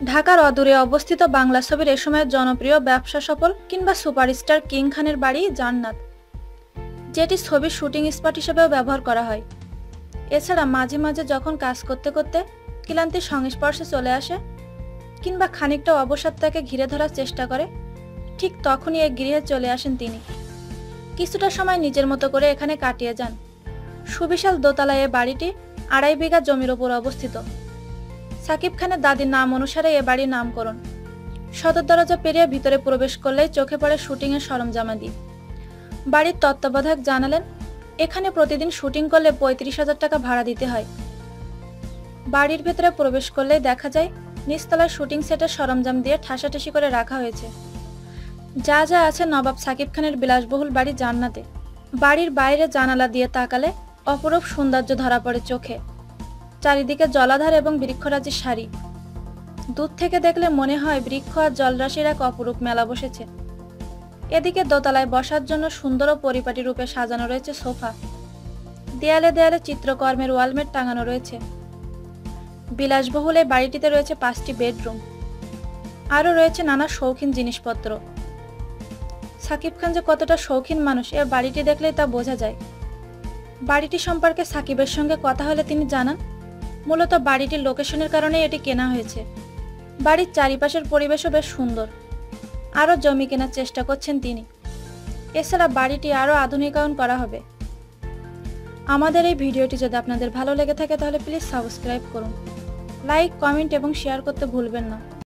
ঢাকার অদূরে অবস্থিত বাংলা ছবির এ সময়ের জনপ্রিয় ব্যবসা সফল কিংবা সুপারস্টার কিং খানের বাড়ি জান্নাত, যেটি ছবির শুটিং স্পট হিসেবেও ব্যবহার করা হয়। এছাড়া মাঝে মাঝে যখন কাজ করতে করতে ক্লান্তির সংস্পর্শে চলে আসে কিংবা খানিকটা অবসাদ তাকে ঘিরে ধরার চেষ্টা করে, ঠিক তখনই এই গৃহে চলে আসেন তিনি। কিছুটা সময় নিজের মতো করে এখানে কাটিয়ে যান। সুবিশাল দোতলায় এ বাড়িটি আড়াই বিঘা জমির ওপর অবস্থিত। সাকিব খানের দাদির নাম অনুসারে এ বাড়ির নামকরণ। সদর দরজা পেরিয়ে ভিতরে প্রবেশ করলেই চোখে পড়ে শুটিংয়ের সরঞ্জামাদি। বাড়ির তত্ত্বাবধায়ক জানালেন, এখানে প্রতিদিন শুটিং করলে পঁয়ত্রিশ হাজার টাকা ভাড়া দিতে হয়। বাড়ির ভেতরে প্রবেশ করলেই দেখা যায়, নিচতলায় শুটিং সেটের সরঞ্জাম দিয়ে ঠাসাঠাসি করে রাখা হয়েছে। যা যা আছে নবাব সাকিব খানের বিলাসবহুল বাড়ি জান্নাতে। বাড়ির বাইরে জানালা দিয়ে তাকালে অপরূপ সৌন্দর্য ধরা পড়ে চোখে। চারিদিকে জলাধার এবং বৃক্ষরাজির সারি। দূর থেকে দেখলে মনে হয় বৃক্ষ আর জলরাশির এক অপরূপ মেলা বসেছে। এদিকে দোতলায় বসার জন্য সুন্দর ও পরিপাটি রূপে সাজানো রয়েছে সোফা। দেয়ালে দেয়ালে চিত্রকর্মের ওয়ালমেট টাঙানো রয়েছে। বিলাসবহুল এই বাড়িটিতে রয়েছে পাঁচটি বেডরুম। আরও রয়েছে নানা শৌখিন জিনিসপত্র। সাকিব খান যে কতটা শৌখিন মানুষ, এর বাড়িটি দেখলেই তা বোঝা যায়। বাড়িটি সম্পর্কে সাকিবের সঙ্গে কথা হলে তিনি জানান, মূলত বাড়িটির লোকেশনের কারণে এটি কেনা হয়েছে। বাড়ির চারিপাশের পরিবেশও বেশ সুন্দর। আরও জমি কেনার চেষ্টা করছেন তিনি। এছাড়া বাড়িটি আরও আধুনিকায়ন করা হবে। আমাদের এই ভিডিওটি যদি আপনাদের ভালো লেগে থাকে তাহলে প্লিজ সাবস্ক্রাইব করুন। লাইক, কমেন্ট এবং শেয়ার করতে ভুলবেন না।